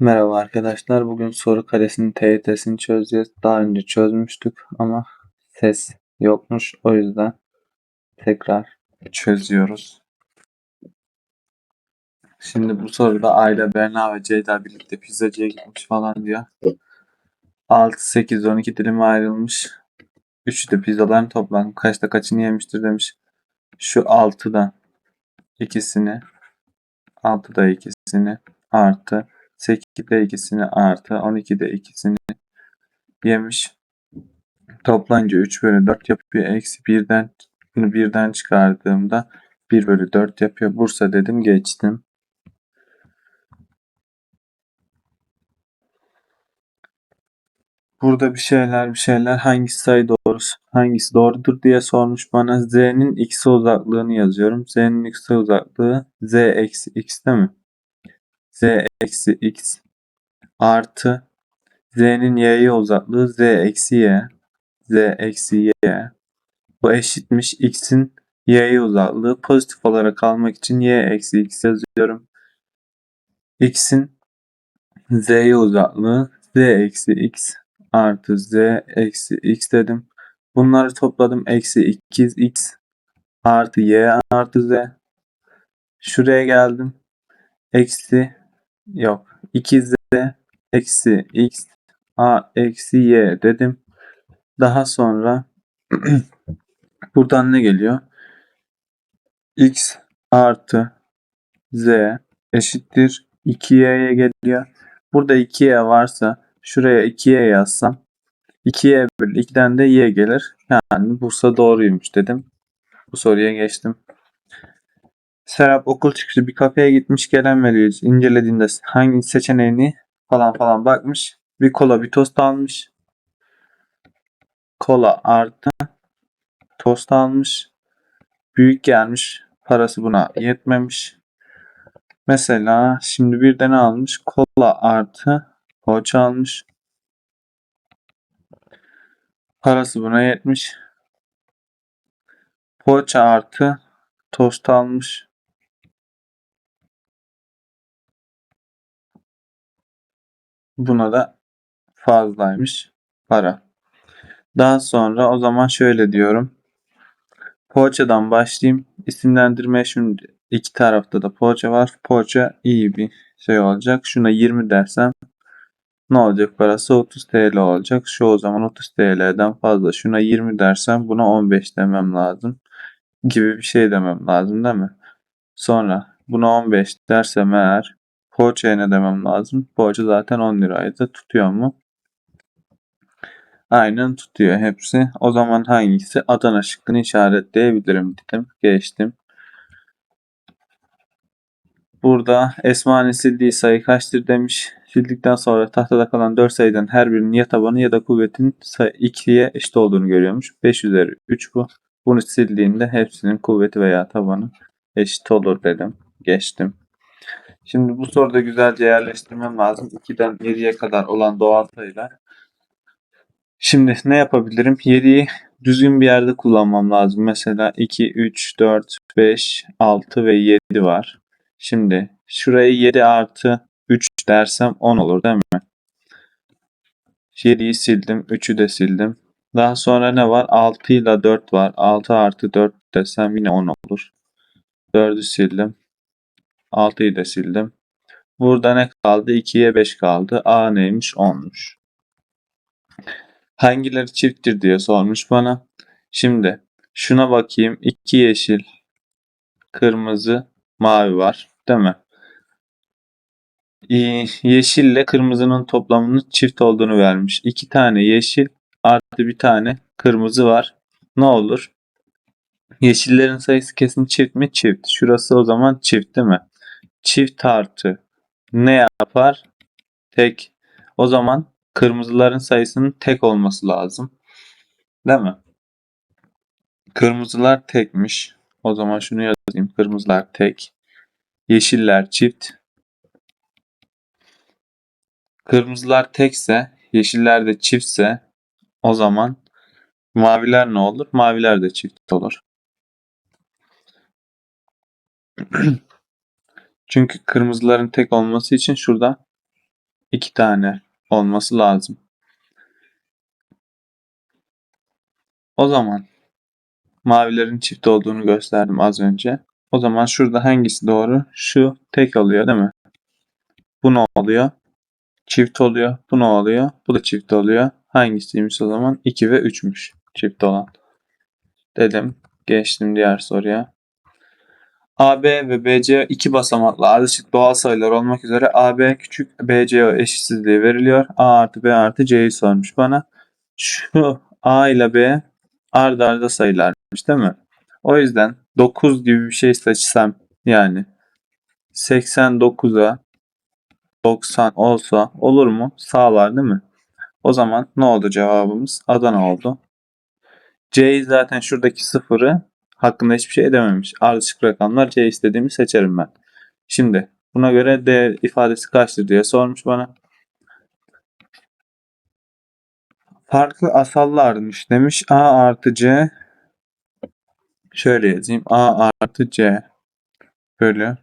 Merhaba arkadaşlar. Bugün soru karesinin TYT'sini çözeceğiz. Daha önce çözmüştük ama ses yokmuş. O yüzden tekrar çözüyoruz. Şimdi bu soruda Ayla, Berna ve Ceyda birlikte pizzacıya gitmiş falan diyor. 6, 8, 12 dilime ayrılmış. Üçü de pizzaların toplam kaçta kaçını yemiştir demiş. Şu 6'dan ikisini 6'da ikisini artı 8'de ikisini artı 12'de ikisini yemiş. Toplayınca 3 bölü 4 yapıyor. Eksi 1'den bunu birden çıkardığımda 1 bölü 4 yapıyor. Bursa dedim geçtim. Burada bir şeyler bir şeyler hangisi sayı doğrusu hangisi doğrudur diye sormuş bana. Z'nin x uzaklığını yazıyorum. Z'nin x uzaklığı z eksi x değil mi? Z eksi x artı z'nin y'ye uzaklığı z eksi y z eksi y bu eşitmiş x'in y'ye uzaklığı pozitif olarak almak için y eksi x yazıyorum. x'in z'ye uzaklığı z eksi x artı z eksi x dedim. Bunları topladım. Eksi 2x artı y artı z. Şuraya geldim. Eksi yok. 2z eksi x a eksi y dedim. Daha sonra buradan ne geliyor? x artı z eşittir 2y'ye geliyor. Burada 2y varsa şuraya 2y yazsam 2y bölü 2'den de y gelir. Yani Bursa doğruymuş dedim. Bu soruya geçtim. Serap okul çıkışı bir kafeye gitmiş gelen veriyor. İncelediğinde hangi seçeneğini falan falan bakmış. Bir kola bir tost almış. Kola artı tost almış. Büyük gelmiş. Parası buna yetmemiş. Mesela şimdi bir de ne almış? Kola artı poğaça almış. Parası buna yetmiş. Poğaça artı tost almış. Buna da fazlaymış para. Daha sonra o zaman şöyle diyorum. Poğaçadan başlayayım. İsimlendirmeye şimdi iki tarafta da poğaça var. Poğaça iyi bir şey olacak. Şuna 20 dersem ne olacak parası 30 TL olacak. Şu o zaman 30 TL'den fazla. Şuna 20 dersem buna 15 demem lazım. Gibi bir şey demem lazım değil mi? Sonra buna 15 dersem eğer poğaçaya ne demem lazım? Poğaça zaten 10 liraydı. Tutuyor mu? Aynen tutuyor hepsi. O zaman hangisi? Adana şıkkını işaretleyebilirim dedim. Geçtim. Burada Esma'nın sildiği sayı kaçtır demiş. Sildikten sonra tahtada kalan 4 sayıdan her birinin ya tabanı ya da kuvvetin 2'ye eşit olduğunu görüyormuş. 5 üzeri 3 bu. Bunu sildiğinde hepsinin kuvveti veya tabanı eşit olur dedim. Geçtim. Şimdi bu soruda güzelce yerleştirmem lazım. 2'den 7'ye kadar olan doğal sayılar. Şimdi ne yapabilirim? 7'yi düzgün bir yerde kullanmam lazım. Mesela 2, 3, 4, 5, 6 ve 7 var. Şimdi şurayı 7 artı 3 dersem 10 olur değil mi? 7'yi sildim. 3'ü de sildim. Daha sonra ne var? 6 ile 4 var. 6 artı 4 desem yine 10 olur. 4'ü sildim. 6'yı da sildim. Burada ne kaldı? 2'ye 5 kaldı. A neymiş? 10'muş. Hangileri çifttir diye sormuş bana. Şimdi şuna bakayım. 2 yeşil, kırmızı, mavi var. Değil mi? Yeşille kırmızının toplamının çift olduğunu vermiş. 2 tane yeşil artı bir tane kırmızı var. Ne olur? Yeşillerin sayısı kesin çift mi? Çift. Şurası o zaman çift değil mi? Çift artı ne yapar? Tek. O zaman kırmızıların sayısının tek olması lazım. Değil mi? Kırmızılar tekmiş. O zaman şunu yazayım. Kırmızılar tek. Yeşiller çift. Kırmızılar tekse, yeşiller de çiftse o zaman maviler ne olur? Maviler de çift olur. Çünkü kırmızıların tek olması için şurada iki tane olması lazım. O zaman mavilerin çift olduğunu gösterdim az önce. O zaman şurada hangisi doğru? Şu tek oluyor değil mi? Bu ne oluyor? Çift oluyor. Bu ne oluyor? Bu da çift oluyor. Hangisiymiş o zaman? 2 ve 3'müş çift olan. Dedim. Geçtim diğer soruya. AB ve BC iki basamaklı ardışık doğal sayılar olmak üzere AB küçük BCO eşitsizliği veriliyor. A artı B artı C'yi sormuş bana. Şu A ile B ard arda sayılarmış değil mi? O yüzden 9 gibi bir şey seçsem yani 89'a 90 olsa olur mu? Sağlar değil mi? O zaman ne oldu cevabımız? Adana oldu. C zaten şuradaki sıfırı hakkında hiçbir şey edememiş. Ardışık rakamlar C istediğimi seçerim ben. Şimdi buna göre D ifadesi kaçtır diye sormuş bana. Farklı asallarmış demiş. A artı C şöyle yazayım. A artı C bölü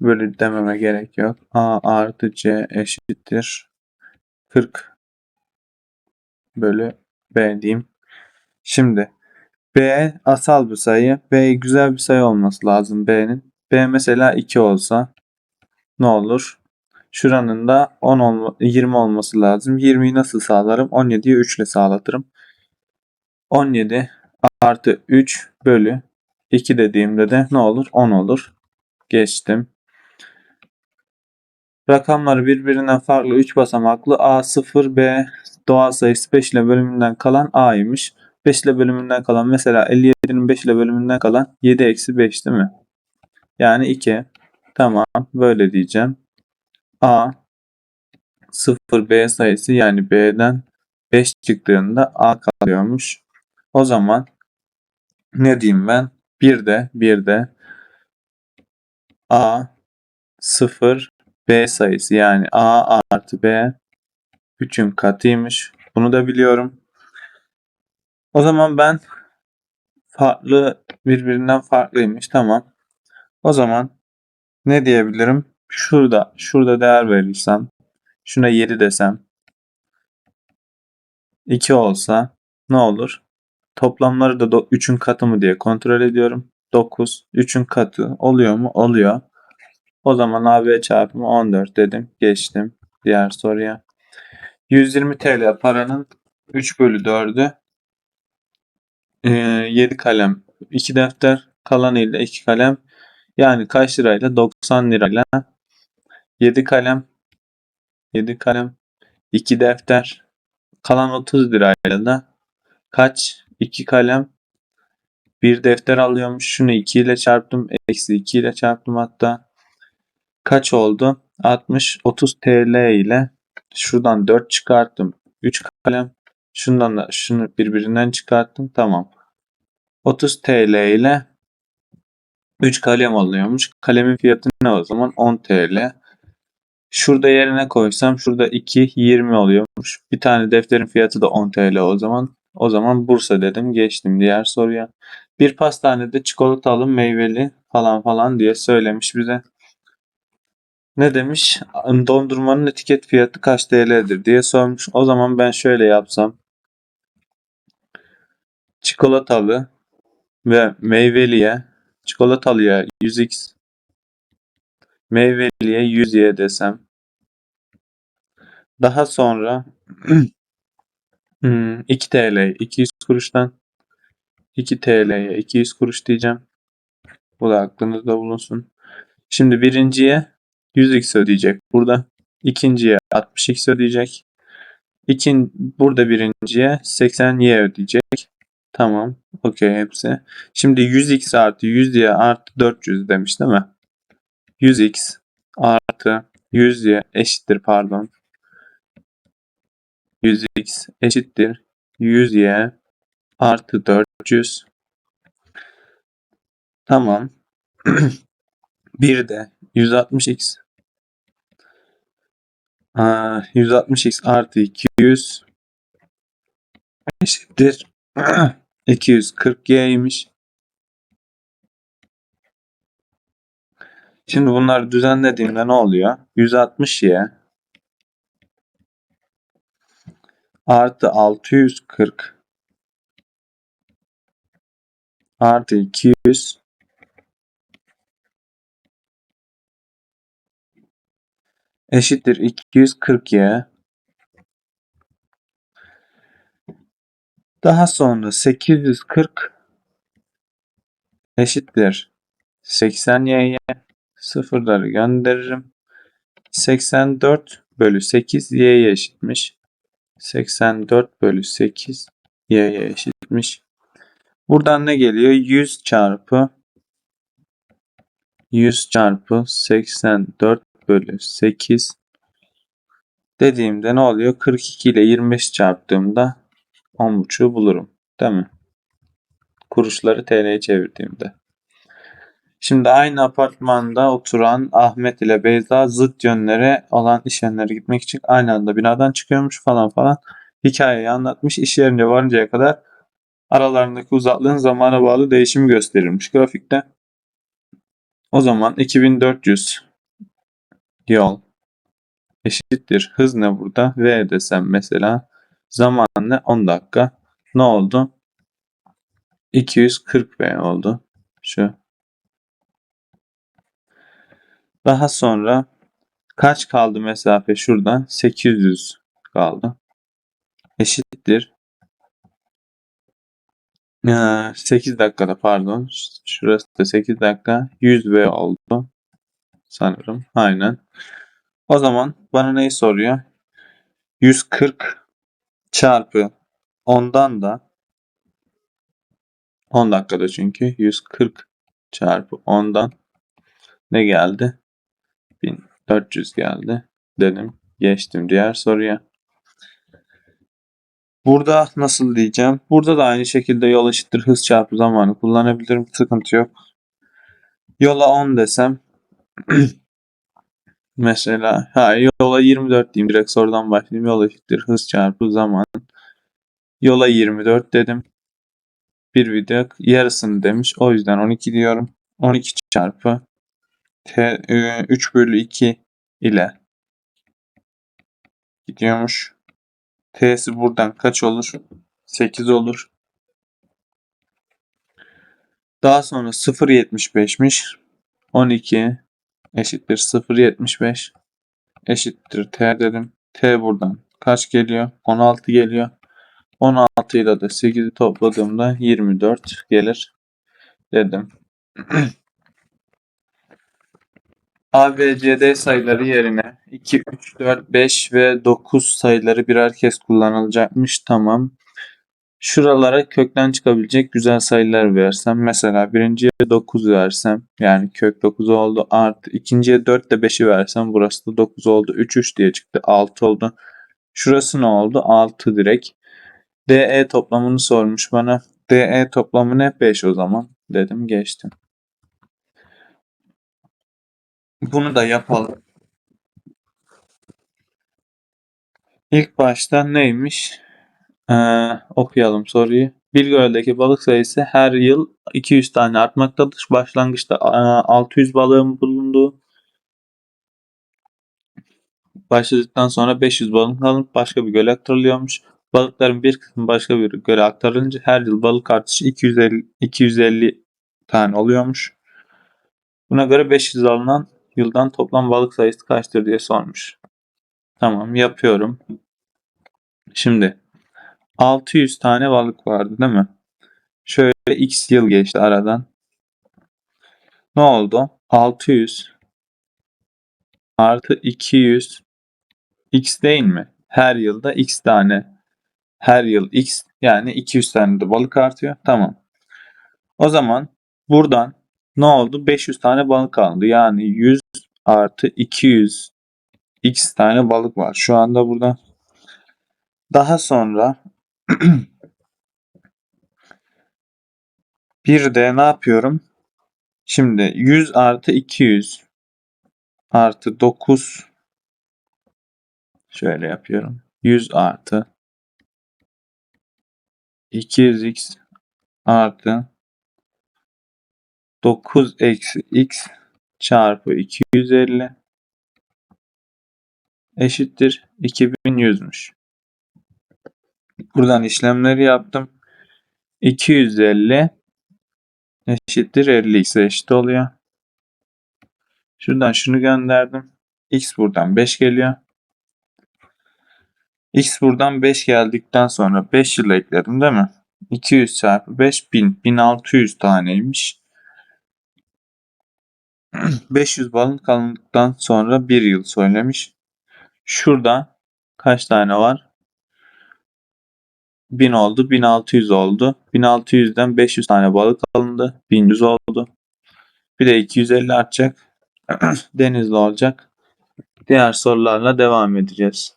bölü dememe gerek yok. A artı C eşittir 40 bölü B diyeyim. Şimdi B asal bir sayı. B güzel bir sayı olması lazım B'nin. B mesela 2 olsa ne olur? Şuranın da 10 olma, 20 olması lazım. 20'yi nasıl sağlarım? 17'yi 3 ile sağlatırım. 17 artı 3 bölü 2 dediğimde de ne olur? 10 olur. Geçtim. Rakamları birbirinden farklı 3 basamaklı A0, B doğal sayısı 5 ile bölümünden kalan A'ymış. 5 ile bölümünden kalan mesela 57'nin 5 ile bölümünden kalan 7 eksi 5 değil mi? Yani 2. Tamam böyle diyeceğim. A 0 B sayısı yani B'den 5 çıktığında A kalıyormuş. O zaman ne diyeyim ben? 1 de 1 de A 0 B sayısı yani A artı B 3'ün katıymış. Bunu da biliyorum. O zaman ben farklı birbirinden farklıymış. Tamam. O zaman ne diyebilirim? Şurada, şurada değer verirsem, şuna 7 desem, 2 olsa ne olur? Toplamları da 3'ün katı mı diye kontrol ediyorum. 9, 3'ün katı oluyor mu? Oluyor. O zaman AB çarpımı 14 dedim. Geçtim diğer soruya. 120 TL paranın 3 bölü 4'ü 7 kalem 2 defter kalanıyla 2 kalem. Yani kaç lirayla? 90 lirayla. 7 kalem 7 kalem 2 defter. Kalan 30 lirayla da kaç? 2 kalem. Bir defter alıyormuş. Şunu 2 ile çarptım eksi 2 ile çarptım hatta. Kaç oldu? 60 30 TL ile şuradan 4 çıkarttım. 3 kalem şundan da şunu birbirinden çıkarttım tamam 30 TL ile 3 kalem alıyormuş. Kalemin fiyatı ne o zaman? 10 TL. Şurada yerine koysam şurada 2 20 oluyormuş. Bir tane defterin fiyatı da 10 TL o zaman. O zaman Bursa dedim. Geçtim diğer soruya. Bir pastanede çikolatalı meyveli falan falan diye söylemiş bize. Ne demiş? Dondurmanın etiket fiyatı kaç TL'dir diye sormuş. O zaman ben şöyle yapsam. Çikolatalı ve meyveliye çikolatalıya 100x meyveliye 100y desem daha sonra 2 TL 200 kuruştan 2 TL'ye 200 kuruş diyeceğim. Bu da aklınızda bulunsun. Şimdi birinciye 100x ödeyecek burada. ikinciye 60x ödeyecek. İkin, burada birinciye 80y ödeyecek. Tamam. Okey hepsi. Şimdi 100x artı 100y artı 400 demiş değil mi? 100x artı 100y eşittir pardon. 100x eşittir 100y artı 400. Tamam. bir de 160x Aa, 160x artı 200 eşittir 240G'ymiş. Şimdi bunları düzenlediğimde ne oluyor? 160Y artı 640 artı 200 eşittir 240y Daha sonra 840 eşittir 80y'ye sıfırları gönderirim. 84 bölü 8 y'ye eşitmiş. 84 bölü 8 y'ye eşitmiş. Buradan ne geliyor? 100 çarpı 100 çarpı 84 bölü 8 dediğimde ne oluyor? 42 ile 25 çarptığımda 10.5'u bulurum. Değil mi? Kuruşları TL'ye çevirdiğimde. Şimdi aynı apartmanda oturan Ahmet ile Beyza zıt yönlere olan iş yerlerine gitmek için aynı anda binadan çıkıyormuş falan falan. Hikayeyi anlatmış. İş yerine varıncaya kadar aralarındaki uzaklığın zamana bağlı değişimi gösterilmiş grafikte. O zaman 2400 yol eşittir. Hız ne burada? V desem mesela. Zaman ne? 10 dakika. Ne oldu? 240 V oldu. Şu. Daha sonra kaç kaldı mesafe şuradan? 800 kaldı. Eşittir. Ee, 8 dakikada pardon. Şurası da 8 dakika. 100 V oldu. Sanırım. Aynen. O zaman bana neyi soruyor? 140 çarpı 10'dan da 10 dakikada çünkü 140 çarpı 10'dan ne geldi? 1400 geldi dedim. Geçtim diğer soruya. Burada nasıl diyeceğim? Burada da aynı şekilde yol eşittir hız çarpı zamanı kullanabilirim. Sıkıntı yok. Yola 10 desem mesela ha, yola 24 diyeyim. Direkt sorudan başlayayım. Yol eşittir hız çarpı zaman. Yola 24 dedim. Bir video yarısını demiş. O yüzden 12 diyorum. 12 çarpı T, 3 bölü 2 ile gidiyormuş. T'si buradan kaç olur? 8 olur. Daha sonra 0.75'miş. 12 eşittir 0.75 eşittir T dedim. T buradan kaç geliyor? 16 geliyor. 16 ile de 8'i topladığımda 24 gelir dedim. A, B, C, D sayıları yerine 2, 3, 4, 5 ve 9 sayıları birer kez kullanılacakmış. Tamam. Şuralara kökten çıkabilecek güzel sayılar versem. Mesela birinciye 9 versem. Yani kök 9 oldu. Artı ikinciye 4 de 5'i versem. Burası da 9 oldu. 3, 3 diye çıktı. 6 oldu. Şurası ne oldu? 6 direkt. DE toplamını sormuş bana. DE toplamı ne? 5 o zaman. Dedim geçtim. Bunu da yapalım. İlk başta neymiş? Ee, okuyalım soruyu. Bir göldeki balık sayısı her yıl 200 tane artmaktadır. Başlangıçta 600 balığın bulunduğu başladıktan sonra 500 balık alınıp başka bir göle aktarılıyormuş. Balıkların bir kısmı başka bir göle aktarılınca her yıl balık artışı 250, 250 tane oluyormuş. Buna göre 500 alınan yıldan toplam balık sayısı kaçtır diye sormuş. Tamam yapıyorum. Şimdi 600 tane balık vardı değil mi? Şöyle x yıl geçti aradan. Ne oldu? 600 artı 200 x değil mi? Her yılda x tane. Her yıl x yani 200 tane de balık artıyor. Tamam. O zaman buradan ne oldu? 500 tane balık alındı. Yani 100 artı 200 x tane balık var. Şu anda burada. Daha sonra bir de ne yapıyorum? Şimdi 100 artı 200 artı 9 şöyle yapıyorum. 100 artı 200x artı 9 eksi x çarpı 250 eşittir 2100'müş. Buradan işlemleri yaptım. 250 eşittir 50 x'e eşit oluyor. Şuradan şunu gönderdim. X buradan 5 geliyor. X buradan 5 geldikten sonra 5 yıl ekledim değil mi? 200 çarpı 5 1000. 1600 taneymiş. 500 balon kalındıktan sonra 1 yıl söylemiş. Şurada kaç tane var? 1000 oldu. 1600 oldu. 1600'den 500 tane balık alındı. 1100 oldu. Bir de 250 artacak. Denizli olacak. Diğer sorularla devam edeceğiz.